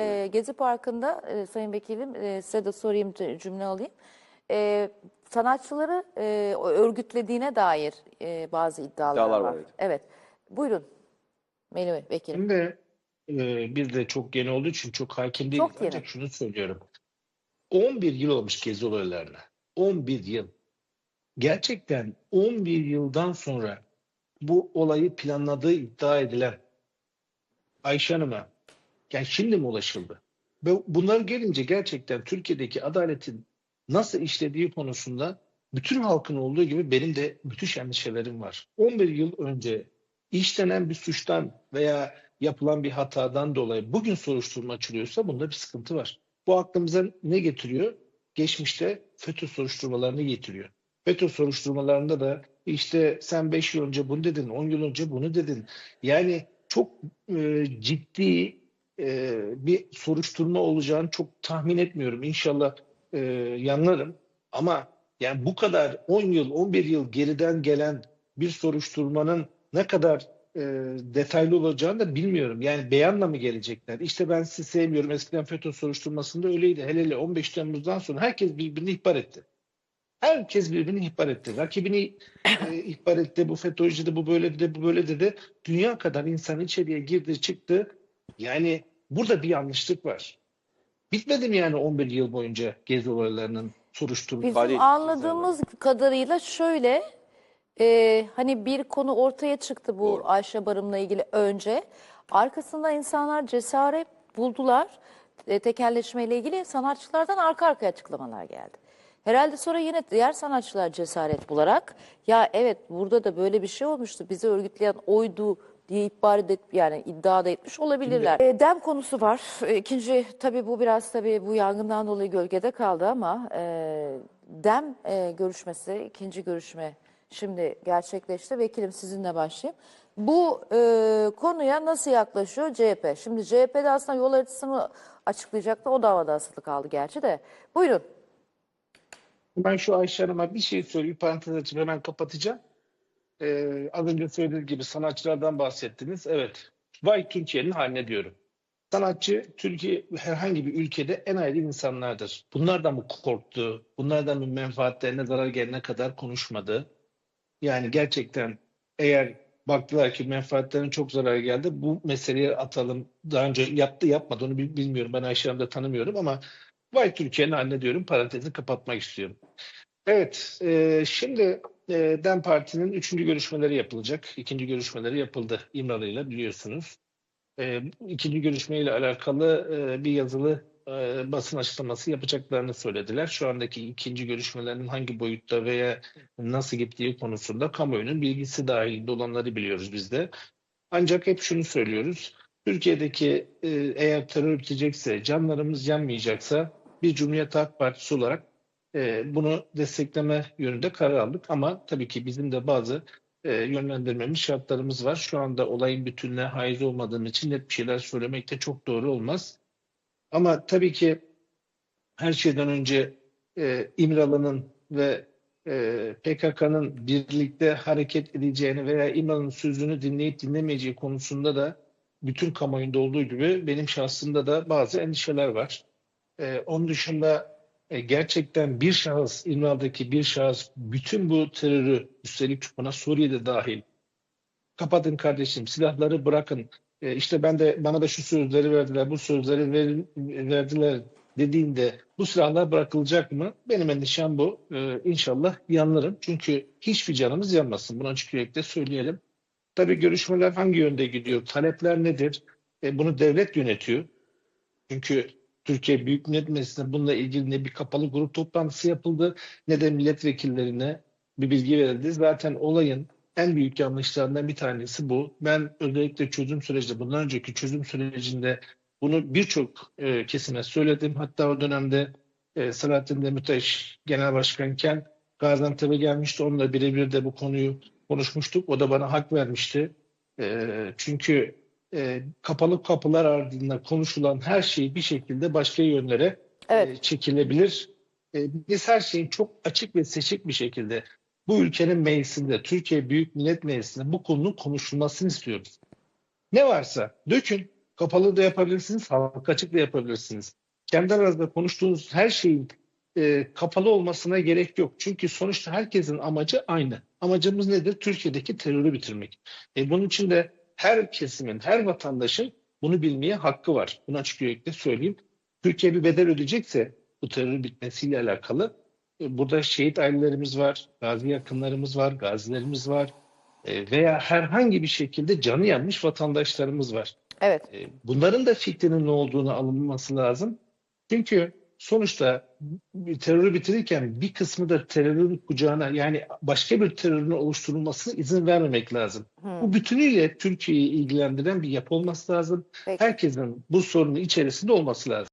E, Gezi Parkı'nda e, Sayın Vekilim e, size de sorayım cümle alayım. E, sanatçıları e, örgütlediğine dair e, bazı iddialar, İddialar var. var, evet. Buyurun. Melih Vekilim. Şimdi e, bir de çok yeni olduğu için çok hakim değilim. Çok yeni. Ancak şunu söylüyorum. 11 yıl olmuş gezi olaylarına. 11 yıl. Gerçekten 11 yıldan sonra bu olayı planladığı iddia edilen Ayşe Hanım'a yani şimdi mi ulaşıldı? Ve bunlar gelince gerçekten Türkiye'deki adaletin nasıl işlediği konusunda bütün halkın olduğu gibi benim de müthiş endişelerim var. 11 yıl önce işlenen bir suçtan veya yapılan bir hatadan dolayı bugün soruşturma açılıyorsa bunda bir sıkıntı var. Bu aklımıza ne getiriyor? Geçmişte FETÖ soruşturmalarını getiriyor. FETÖ soruşturmalarında da işte sen 5 yıl önce bunu dedin, 10 yıl önce bunu dedin. Yani çok e, ciddi e, bir soruşturma olacağını çok tahmin etmiyorum. İnşallah e, yanlarım. Ama yani bu kadar 10 yıl, 11 yıl geriden gelen bir soruşturmanın ne kadar e, detaylı olacağını da bilmiyorum. Yani beyanla mı gelecekler? İşte ben sizi sevmiyorum. Eskiden FETÖ soruşturmasında öyleydi. Hele hele 15 Temmuz'dan sonra herkes birbirini ihbar etti. Herkes birbirini ihbar etti. Rakibini e, ihbar etti. Bu FETÖ'cü de bu böyle dedi, bu böyle dedi. Dünya kadar insan içeriye girdi çıktı. Yani burada bir yanlışlık var. Bitmedi mi yani 11 yıl boyunca gezi olaylarının soruşturması? Bizim ifade anladığımız kadarıyla şöyle e, hani bir konu ortaya çıktı bu Doğru. Ayşe Barım'la ilgili önce. Arkasında insanlar cesaret buldular. E, tekelleşmeyle ilgili sanatçılardan arka arkaya açıklamalar geldi. Herhalde sonra yine diğer sanatçılar cesaret bularak ya evet burada da böyle bir şey olmuştu. Bizi örgütleyen oydu diye ihbar edip yani iddia da etmiş olabilirler. E, dem konusu var. E, İkinci tabii bu biraz tabii bu yangından dolayı gölgede kaldı ama e, dem e, görüşmesi, ikinci görüşme şimdi gerçekleşti. Vekilim sizinle başlayayım. Bu e, konuya nasıl yaklaşıyor CHP? Şimdi CHP'de aslında yol haritasını açıklayacaktı. O da havada asılı kaldı gerçi de. Buyurun. Ben şu Ayşe Hanım'a bir şey söyleyeyim. Parantez açıp hemen kapatacağım. Ee, az önce söylediğim gibi sanatçılardan bahsettiniz. Evet. Vay Türkiye'nin haline diyorum. Sanatçı Türkiye herhangi bir ülkede en ayrı insanlardır. Bunlardan mı korktu? Bunlardan mı menfaatlerine zarar gelene kadar konuşmadı? Yani gerçekten eğer baktılar ki menfaatlerine çok zarar geldi bu meseleyi atalım. Daha önce yaptı yapmadı onu bil- bilmiyorum. Ben Ayşe Hanım'ı da tanımıyorum ama vay Türkiye'nin haline diyorum. Parantezi kapatmak istiyorum. Evet, e, şimdi e, DEM Parti'nin üçüncü görüşmeleri yapılacak. İkinci görüşmeleri yapıldı İmralı'yla biliyorsunuz. E, ikinci görüşmeyle alakalı e, bir yazılı e, basın açıklaması yapacaklarını söylediler. Şu andaki ikinci görüşmelerin hangi boyutta veya nasıl gittiği konusunda kamuoyunun bilgisi dahilinde olanları biliyoruz biz de. Ancak hep şunu söylüyoruz. Türkiye'deki e, eğer terör bitecekse, canlarımız yanmayacaksa bir Cumhuriyet Halk Partisi olarak e, bunu destekleme yönünde karar aldık. Ama tabii ki bizim de bazı e, yönlendirmemiz şartlarımız var. Şu anda olayın bütününe haiz olmadığım için net bir şeyler söylemek de çok doğru olmaz. Ama tabii ki her şeyden önce e, İmralı'nın ve e, PKK'nın birlikte hareket edeceğini veya İmralı'nın sözünü dinleyip dinlemeyeceği konusunda da bütün kamuoyunda olduğu gibi benim şahsımda da bazı endişeler var. E, onun dışında e, gerçekten bir şahıs, İmralı'daki bir şahıs bütün bu terörü üstelik buna Suriye'de dahil kapatın kardeşim silahları bırakın e, işte ben de bana da şu sözleri verdiler bu sözleri ver- verdiler dediğinde bu silahlar bırakılacak mı? Benim endişem bu. E, inşallah yanlarım. Çünkü hiçbir canımız yanmasın. Bunu açık yürekle söyleyelim. Tabii görüşmeler hangi yönde gidiyor? Talepler nedir? E, bunu devlet yönetiyor. Çünkü Türkiye Büyük Millet Meclisi'nde bununla ilgili ne bir kapalı grup toplantısı yapıldı ne de milletvekillerine bir bilgi verildi. Zaten olayın en büyük yanlışlarından bir tanesi bu. Ben özellikle çözüm sürecinde, bundan önceki çözüm sürecinde bunu birçok e, kesime söyledim. Hatta o dönemde e, Selahattin Demirtaş Genel Başkanken Gaziantep'e gelmişti. Onunla birebir de bu konuyu konuşmuştuk. O da bana hak vermişti. E, çünkü e, kapalı kapılar ardında konuşulan her şey bir şekilde başka yönlere Evet. e, çekilebilir. E, biz her şeyin çok açık ve seçik bir şekilde bu ülkenin meclisinde, Türkiye Büyük Millet Meclisi'nde bu konunun konuşulmasını istiyoruz. Ne varsa dökün, Kapalı da yapabilirsiniz, halka açık da yapabilirsiniz. Kendi aranızda konuştuğunuz her şeyin e, kapalı olmasına gerek yok. Çünkü sonuçta herkesin amacı aynı. Amacımız nedir? Türkiye'deki terörü bitirmek. E, bunun için de her kesimin, her vatandaşın bunu bilmeye hakkı var. Bunu açık yürekli söyleyeyim. Türkiye bir bedel ödeyecekse bu terörün bitmesiyle alakalı e, burada şehit ailelerimiz var, gazi yakınlarımız var, gazilerimiz var e, veya herhangi bir şekilde canı yanmış vatandaşlarımız var. Evet. E, Bunların da fikrinin ne olduğunu alınması lazım. Çünkü sonuçta terörü bitirirken bir kısmı da terörün kucağına yani başka bir terörün oluşturulmasına izin vermemek lazım. Hı. Bu bütünüyle Türkiye'yi ilgilendiren bir yapı olması lazım. Peki. Herkesin bu sorunun içerisinde olması lazım.